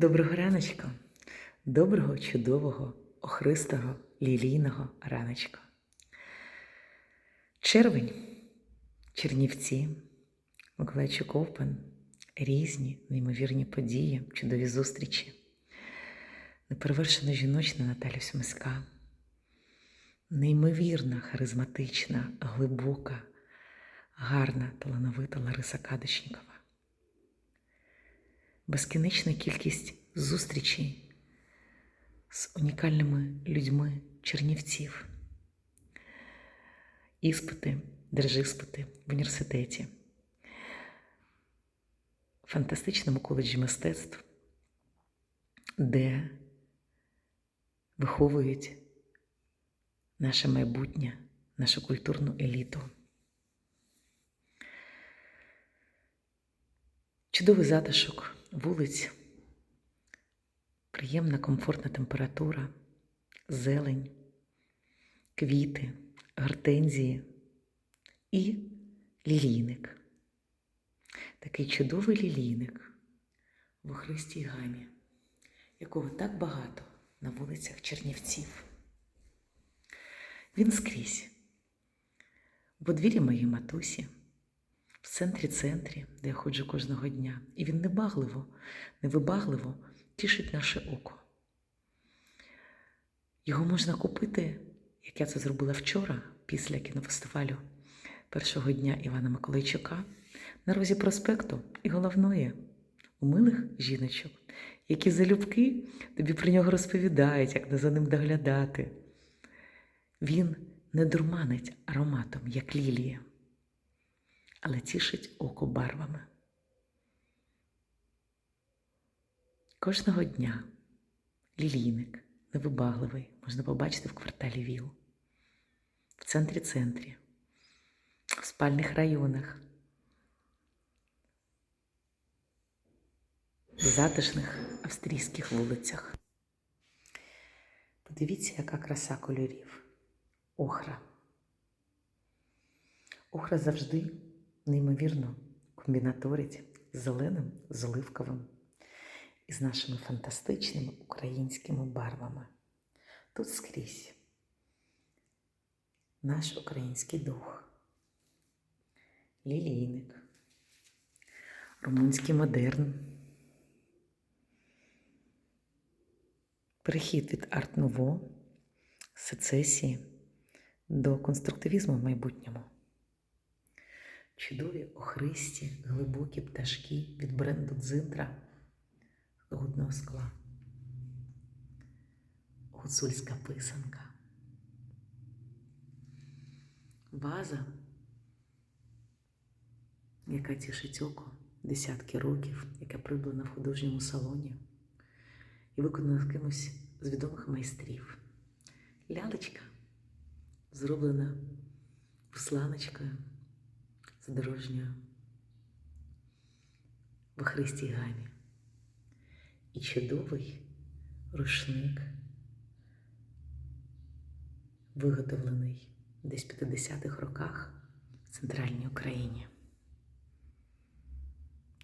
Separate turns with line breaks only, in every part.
Доброго раночка, доброго, чудового, охристого, лілійного раночка. Червень, Чернівці, Миколайчук Опен, різні неймовірні події, чудові зустрічі. Неперевершена жіночна Наталя Сумиська, неймовірна, харизматична, глибока, гарна, талановита Лариса Кадочнікова безкінечна кількість зустрічей з унікальними людьми чернівців, іспити, держиспити в університеті, фантастичному коледжі мистецтв, де виховують наше майбутнє, нашу культурну еліту. Чудовий затишок вулиць, приємна комфортна температура, зелень, квіти, гортензії і лілійник. Такий чудовий лілійник в охристій гамі, якого так багато на вулицях Чернівців. Він скрізь, в подвір'ї моєї матусі в центрі центрі, де я ходжу кожного дня, і він небагливо, невибагливо тішить наше око. Його можна купити, як я це зробила вчора, після кінофестивалю першого дня Івана Миколайчука, на розі проспекту і головної у милих жіночок, які залюбки тобі про нього розповідають, як не за ним доглядати. Він не дурманить ароматом, як лілія але тішить око барвами. Кожного дня лілійник невибагливий можна побачити в кварталі ВІЛ, в центрі центрі, в спальних районах, в затишних австрійських вулицях. Подивіться, яка краса кольорів. Охра. Охра завжди неймовірно комбінаторить з зеленим, з оливковим і з нашими фантастичними українськими барвами. Тут скрізь наш український дух, лілійник, румунський модерн, перехід від арт-нуво, сецесії до конструктивізму в майбутньому чудові охристі, глибокі пташки від бренду дзинтра гудного скла, гуцульська писанка, ваза, яка тішить око десятки років, яка придбана в художньому салоні і виконана з кимось з відомих майстрів. Лялечка зроблена посланочкою задорожньою в Христі Гамі. І чудовий рушник, виготовлений десь в 50-х роках в центральній Україні.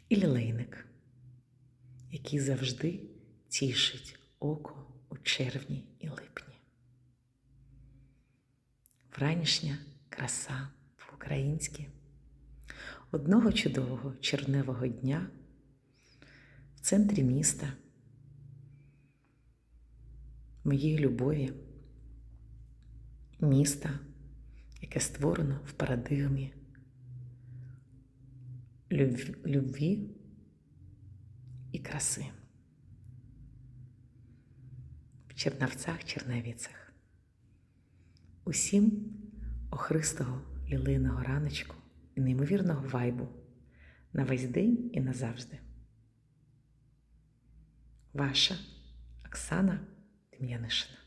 І лілейник, який завжди тішить око у червні і липні. Вранішня краса по-українськи. Одного чудового червневого дня в центрі міста, моєї любові, міста, яке створено в парадигмі любві і краси. В Чернавцях, Черневіцях. Усім охристого лілийного раночку неймовірного вайбу на весь день і назавжди. Ваша Оксана Дем'янишина